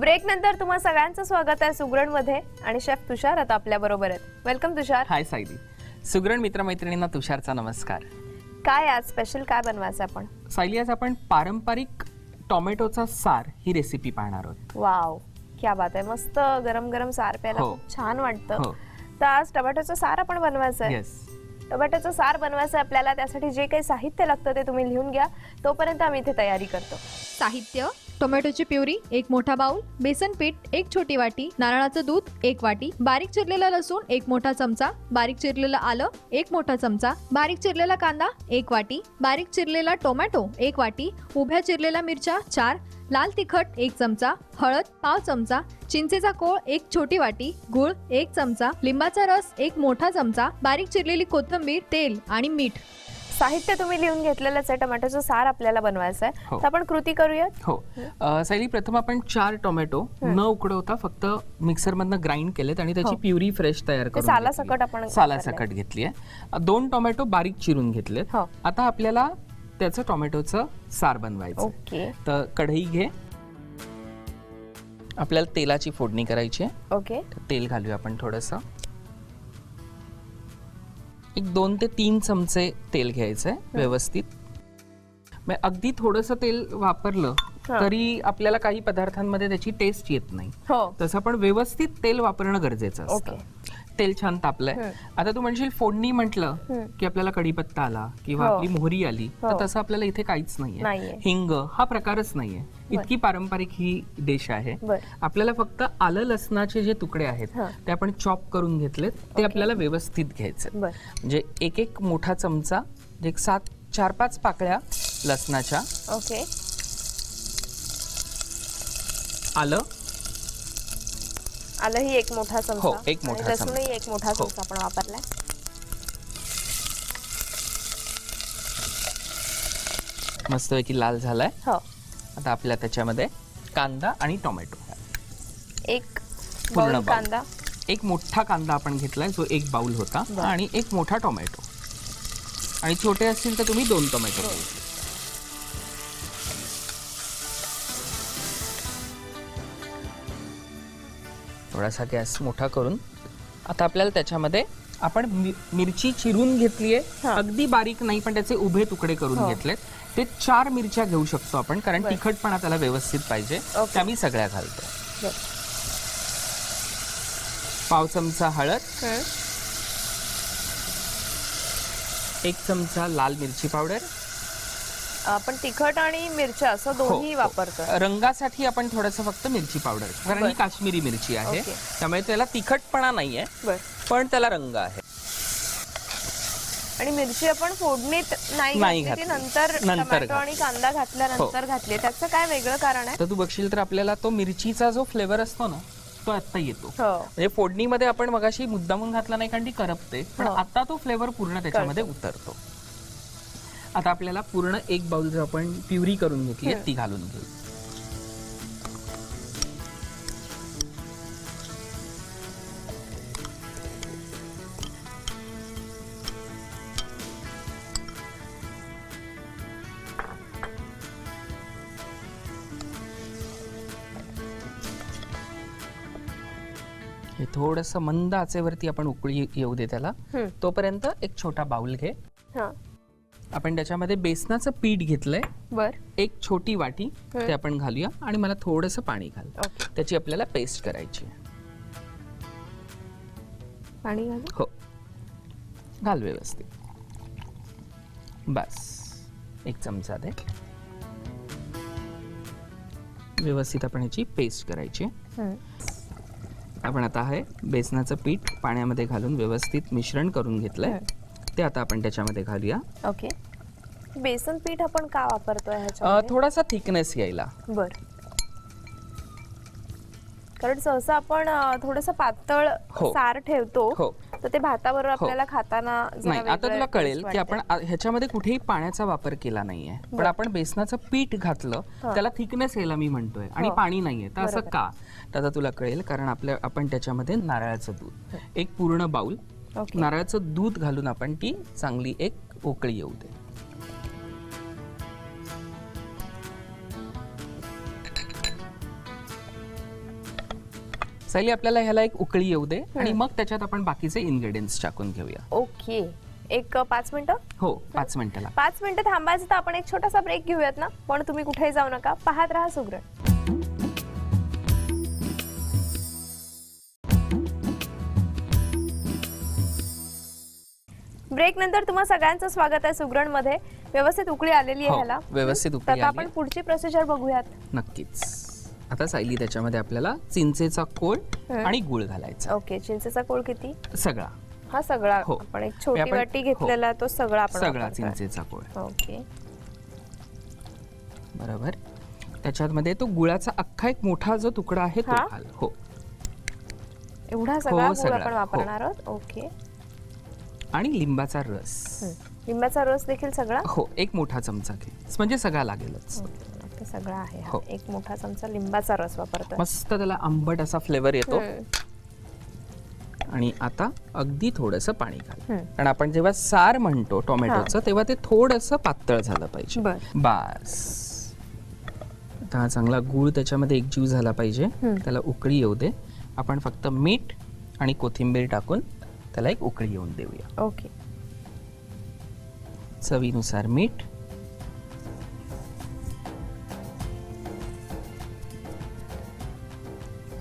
Break नंतर तुम्हा सगळ्यांचं स्वागत आहे सुगरणमध्ये आणि शेफ तुषार आता आपल्या बरोबर आहेत. वेलकम तुषार. हाय सायली. सुगरण मित्रमैत्रिणींना तुषारचा नमस्कार. काय आज स्पेशल काय बनवायचं आपण? सायली आज आपण पारंपरिक टोमॅटोचा सार ही रेसिपी पाहणार आहोत. वाव. क्या बात आहे. मस्त गरम गरम सार प्यायला हो. खूप छान वाटतं. हो. तर आज टोमॅटोचं सार आपण बनवायचं आहे. येस टोमॅटोचं सार बनवायचं आहे आपल्याला. त्यासाठी जे काही साहित्य लागतं ते तुम्ही लिहून घ्या. तोपर्यंत आम्ही इथे तयारी करतो. साहित्य टोमॅटोची प्युरी एक मोठा बाउल बेसन पीठ एक छोटी वाटी नारळाचं दूध एक वाटी बारीक चिरलेला लसूण एक मोठा चमचा बारीक चिरलेलं आलं एक मोठा चमचा बारीक चिरलेला कांदा एक वाटी बारीक चिरलेला टोमॅटो एक वाटी उभ्या चिरलेल्या मिरच्या चार लाल तिखट एक चमचा हळद पाव चमचा चिंचेचा कोळ एक छोटी वाटी गुळ एक चमचा लिंबाचा रस एक मोठा चमचा बारीक चिरलेली कोथिंबीर तेल आणि मीठ. साहित्य तुम्ही लिहून घेतलेलंच आहे टोमॅटोचं सार आपल्याला बनवायचं आहे. हो. तर आपण कृती करूयात? हो. अ, सायली प्रथम आपण चार टोमॅटो न उकडवता फक्त मिक्सर मधनं ग्राइंड केलेत आणि त्याची हो. प्युरी फ्रेश तयार ते करून सालासकट आपण साला वापरलंय. सकट घेतली आहे. दोन टोमॅटो बारीक चिरून घेतलेत. हो. आता आपल्याला त्याचं टोमॅटोचं सार बनवायचं आहे. ओके. तर कढई घे. आपल्याला तेलाची फोडणी करायची आहे. ओके. तेल घालूया आपण थोडंसं. एक दोन ते तीन चमचे तेल घ्यायचंय व्यवस्थित. मग अगदी थोडंसं तेल वापरलं हा. तरी आपल्याला काही पदार्थांमध्ये त्याची टेस्ट येत नाही. हो. तसं आपण व्यवस्थित तेल वापरणं गरजेचं असतं. ओके. तेल छान तापलंय. आता तू म्हणशील फोडणी म्हटलं. की आपल्याला कढीपत्ता आला किंवा हो. आपली मोहरी आली हो. तर तसं आपल्याला इथे काहीच नाहीये. हिंग हा प्रकारच नाहीये. इतकी पारंपरिक ही डिश आहे. आपल्याला फक्त आलं लसणाचे जे तुकडे आहेत हा. ते आपण चॉप करून घेतलेत ते आपल्याला व्यवस्थित घ्यायचे बर. म्हणजे एक एक मोठा चमचा एक सात चार पाच पाकळ्या लसणाच्या. ओके. आलं आलं ही एक मोठा चमचा. हो, एक मोठा आणि लसूणही चमचा. एक मोठा हो. चमचा आपण वापरलाय मस्तपैकी लाल झालाय. हो. आता आपल्या त्याच्यामध्ये कांदा आणि टोमॅटो. एक पूर्ण बाउल बाउल. कांदा. एक मोठा कांदा आपण घेतलाय जो एक बाउल होता बरं. आणि एक मोठा टोमॅटो. आणि छोटे असतील तर तुम्ही दोन टोमॅटो घेऊ थोडासा गॅस मोठा करून आता आपल्याला त्याच्यामध्ये आपण मि- मिरची चिरून घेतलीये हा. अगदी बारीक नाही पण त्याचे उभे तुकडे करून हो. घेतलेत ते चार मिरच्या घेऊ शकतो आपण कारण बरं. तिखटपणा त्याला व्यवस्थित पाहिजे ओके. त्या मी सगळ्या घालतो बर. पाव चमचा हळद हं. एक चमचा लाल मिरची पावडर आपण तिखट आणि मिरच्या असं दोन्ही हो. वापरतोय रंगासाठी आपण थोडंसं फक्त मिरची पावडर कारण ही. काश्मीरी मिरची आहे ओके. त्यामुळे त्याला तिखटपणा नाहीये बर पण त्याला रंग आहे आणि मिरची आपण फोडणीत नाही नाही घातली ती घातली. नंतर नंतर टोमॅटो घातली. आणि कांदा घातल्यानंतर घातली त्याचं काय वेगळं कारण आहे तर तू बघशील तर आपल्याला तो मिरचीचा जो फ्लेवर असतो ना तो आत्ता येतो हो म्हणजे फोडणीमध्ये आपण मगाशी मुद्दामून घातला नाही कारण ती करपते पण हो. आता तो फ्लेवर पूर्ण त्याच्यामध्ये उतरतो आता आपल्याला पूर्ण एक बाउल जो आपण प्युरी करून घेतली ती घालून घेऊ. थोडस मंद आचेवरती आपण उकळी येऊ दे त्याला. तोपर्यंत एक छोटा बाउल घे. हा. आपण त्याच्यामध्ये बेसनाचं पीठ घेतलंय. बर. एक छोटी वाटी हं. ते आपण घालूया आणि मला थोडंसं पाणी घाल. ओके. त्याची आपल्याला पेस्ट करायची आहे. पाणी घालू? हो. घाल व्यवस्थित. बस. एक चमचा दे. व्यवस्थित आपण याची पेस्ट करायची आहे. हं. आपण आता आहे बेसनाचं पीठ पाण्यामध्ये घालून व्यवस्थित मिश्रण करून घेतलंय. ते आता आपण त्याच्यामध्ये घालूया. ओके. बेसन पीठ आपण का वापरतोय अ, ह्याच्यामध्ये थोडासा थिकनेस यायला. बर. कारण सहसा आपण थोडस पातळ हो. सार ठेवतो हो. तर ते भाताबरोबर आपल्याला खाताना जरा नाही आता वेगळं तुला कळेल की वाटते. आपण आ- ह्याच्यामध्ये कुठेही पाण्याचा वापर केला नाहीये. पण. आपण बेसनाचं पीठ घातलं हा. त्याला थिकनेस यायला मी म्हणतोय. आणि हो. पाणी नाहीये. तर असं. का? तर आता तुला कळेल कारण आपल्या आपण त्याच्यामध्ये नारळाचं दूध. एक पूर्ण बाउल. नारळाचं दूध घालून आपण ती चांगली एक उकळी येऊ दे. सायली आपल्याला ह्याला एक उकळी येऊ दे आणि मग त्याच्यात आपण बाकीचे इन्ग्रेडियंट्स टाकून घेऊया. ओके एक पाच मिनिटं? हो पाच मिनिटाला पाच मिनिटं थांबायचं तर आपण एक छोटासा ब्रेक घेऊयात ना? पण तुम्ही कुठेही जाऊ नका. पाहत राहा सुग्रण. ब्रेक नंतर तुम्हा सगळ्यांचं स्वागत आहे सुग्रणमध्ये व्यवस्थित उकळी आलेली आहे हो, ह्याला. व्यवस्थित तर उकळी आता आली. आपण पुढची प्रोसिजर बघूयात. नक्कीच. आता सायली त्याच्यामध्ये आपल्याला चिंचेचा कोळ आणि गुळ घालायचा. ओके चिंचेचा कोळ किती? सगळा. हा सगळा. हो. आपण एक हे छोटी आपण- वाटी हो. घेतलेला तो सगळा आपण सगळा वापरतोय. चिंचेचा कोळ. ओके. बरोबर. त्याच्यामध्ये तो गुळाचा अख्खा एक मोठा जो तुकडा आहे तो हा? घाल. हो. एवढा सगळा गुळ सगळा, आपण हो. वापरणार आहोत? ओके. आणि लिंबाचा रस. लिंबाचा रस देखील सगळा हो एक मोठा चमचा घे म्हणजे सगळा लागेलच ते सगळं आहे हा. हो. एक मोठा चमचा लिंबाचा रस वापरतोय मस्त त्याला आंबट असा फ्लेवर येतो. आणि आता अगदी थोडस पाणी घाल हं. कारण आपण जेव्हा सार म्हणतो टोमॅटोचं तेव्हा ते थोडस पातळ झालं पाहिजे बर. बास आता हा चांगला गूळ त्याच्यामध्ये एकजीव झाला पाहिजे हं. त्याला उकळी येऊ दे आपण फक्त मीठ आणि कोथिंबीर टाकून त्याला एक उकळी येऊन देऊया. ओके. चवीनुसार मीठ.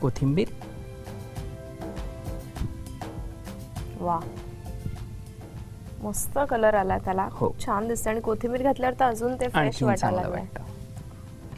कोथिंबीर. वा मस्त कलर आला त्याला. हो. खूप छान दिसतं. आणि कोथिंबीर घातल्यावर तर अजून ते फ्रेश वाटायला चांगलं लागलंय. वाटतं.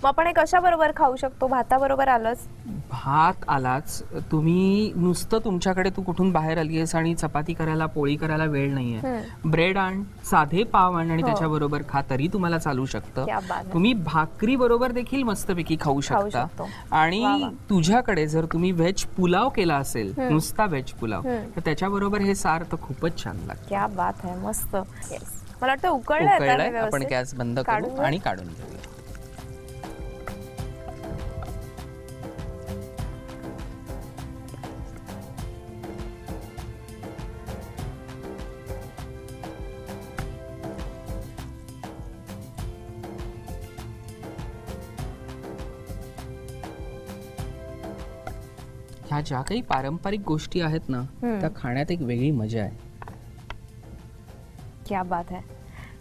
मग आपण हे कशा बरोबर खाऊ शकतो भाताबरोबर आलंच भात आलाच तुम्ही नुसतं तुमच्याकडे तू कुठून बाहेर आली आहेस आणि चपाती करायला पोळी करायला वेळ नाहीये ब्रेड आण साधे पाव आण आणि हो. त्याच्याबरोबर खा तरी तुम्हाला चालू शकतं. तुम्ही भाकरी बरोबर देखील मस्तपैकी खाऊ खाऊ शकता. आणि. तुझ्याकडे जर तुम्ही व्हेज पुलाव केला असेल नुसता व्हेज पुलाव. तर त्याच्याबरोबर हे सार तर खूपच छान लागतं क्या बात आहे मस्त मला वाटतं उकळलंय आपण. गॅस बंद करू? आणि काढून घेऊया ह्या ज्या काही पारंपरिक गोष्टी आहेत ना हम्म. त्या खाण्यात एक वेगळी मजा आहे. क्या बात आहे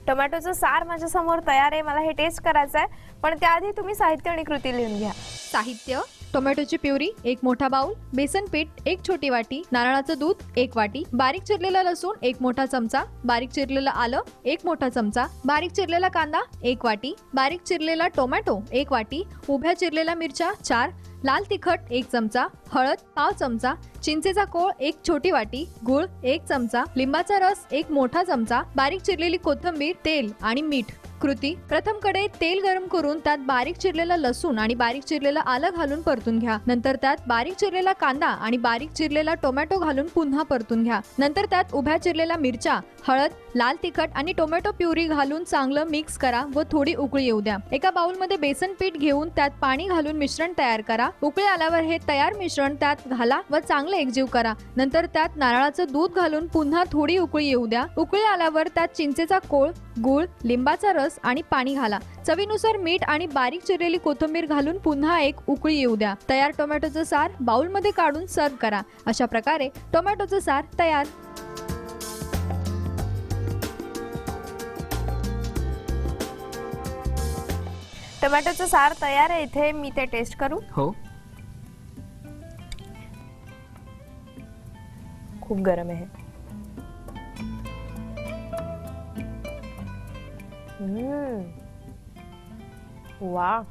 टोमॅटोचं सार माझ्यासमोर तयार आहे मला हे टेस्ट करायचं आहे पण त्याआधी तुम्ही साहित्य आणि कृती लिहून घ्या. साहित्य टोमॅटोची प्युरी एक मोठा बाउल बेसन पीठ एक छोटी वाटी नारळाचं दूध एक वाटी बारीक चिरलेला लसूण एक मोठा चमचा बारीक चिरलेलं आलं एक मोठा चमचा बारीक चिरलेला कांदा एक वाटी बारीक चिरलेला टोमॅटो एक वाटी उभ्या चिरलेल्या मिरच्या चार लाल तिखट एक चमचा हळद पाव चमचा चिंचेचा कोळ एक छोटी वाटी गुळ एक चमचा लिंबाचा रस एक मोठा चमचा बारीक चिरलेली कोथिंबीर तेल आणि मीठ. कृती प्रथमकडे तेल गरम करून त्यात बारीक चिरलेला लसूण आणि बारीक चिरलेलं आलं घालून परतून घ्या. नंतर त्यात बारीक चिरलेला कांदा आणि बारीक चिरलेला टोमॅटो घालून पुन्हा परतून घ्या. नंतर त्यात उभ्या चिरलेल्या मिरच्या हळद लाल तिखट आणि टोमॅटो प्युरी घालून चांगलं मिक्स करा व थोडी उकळी येऊ द्या. एका बाउलमध्ये बेसन पीठ घेऊन त्यात पाणी घालून मिश्रण तयार करा. उकळी आल्यावर हे तयार मिश्रण त्यात घाला व चांगलं एकजीव करा. नंतर त्यात नारळाचं दूध घालून पुन्हा थोडी उकळी येऊ द्या. उकळी आल्यावर त्यात चिंचेचा कोळ गुळ लिंबाचा रस आणि पाणी घाला. चवीनुसार मीठ आणि बारीक चिरलेली कोथिंबीर घालून पुन्हा एक उकळी येऊ द्या. तयार टोमॅटोचं सार बाउलमध्ये काढून सर्व करा. अशा प्रकारे टोमॅटोचं सार तयार. टोमॅटोचं सार तयार आहे. इथे मी ते टेस्ट करू. हो. खूप गरम आहे हे. हम्म. वा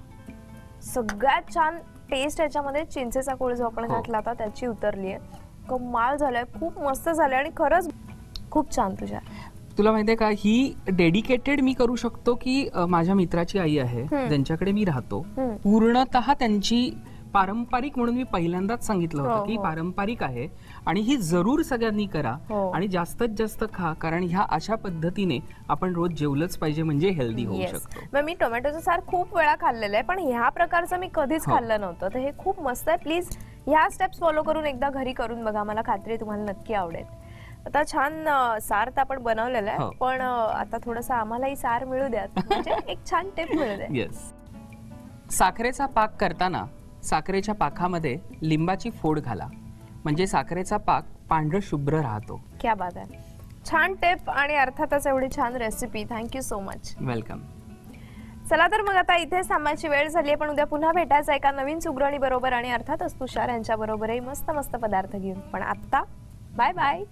सगळ्यात छान टेस्ट याच्यामध्ये चिंचेचा कोळ जो आपण हो. घातला होता त्याची उतरली आहे कमाल झालाय खूप मस्त झालंय आणि खरंच खूप छान तुझ्या तुला माहितीये का ही डेडिकेटेड मी करू शकतो की अ, माझ्या मित्राची आई आहे. ज्यांच्याकडे मी राहतो. पूर्णतः त्यांची पारंपरिक म्हणून मी पहिल्यांदाच सांगितलं हो, होतं की हो. पारंपरिक आहे आणि ही जरूर सगळ्यांनी करा हो. आणि जास्तीत जास्त खा कारण ह्या अशा पद्धतीने आपण रोज जेवलंच पाहिजे म्हणजे हेल्दी होऊ. शकतो मग मी टोमॅटोचं सार खूप वेळा खाल्लेलं आहे पण ह्या प्रकारचं मी कधीच हो. खाल्लं नव्हतं तर हे खूप मस्त आहे प्लीज ह्या स्टेप्स फॉलो करून एकदा घरी करून बघा मला खात्री तुम्हाला नक्की आवडेल आता छान सार तर आपण बनवलेलं आहे हो. पण आता थोडंसं आम्हालाही सार मिळू द्यात म्हणजे एक छान टिप मिळू द्या येस साखरेचा पाक करताना साखरेच्या पाकामध्ये लिंबाची फोड घाला. म्हणजे साखरेचा पाक पांढर शुभ्र राहतो. क्या बात आहे. छान टिप आणि अर्थातच एवढी छान recipe thank you so much welcome चला तर मग आता इथेच थांबायची वेळ झाली आहे पण उद्या पुन्हा भेटायचं एका नवीन सुगरणी बरोबर आणि अर्थातच तुषार यांच्या बरोबरही मस्त मस्त पदार्थ घेऊन. पण आत्ता बाय बाय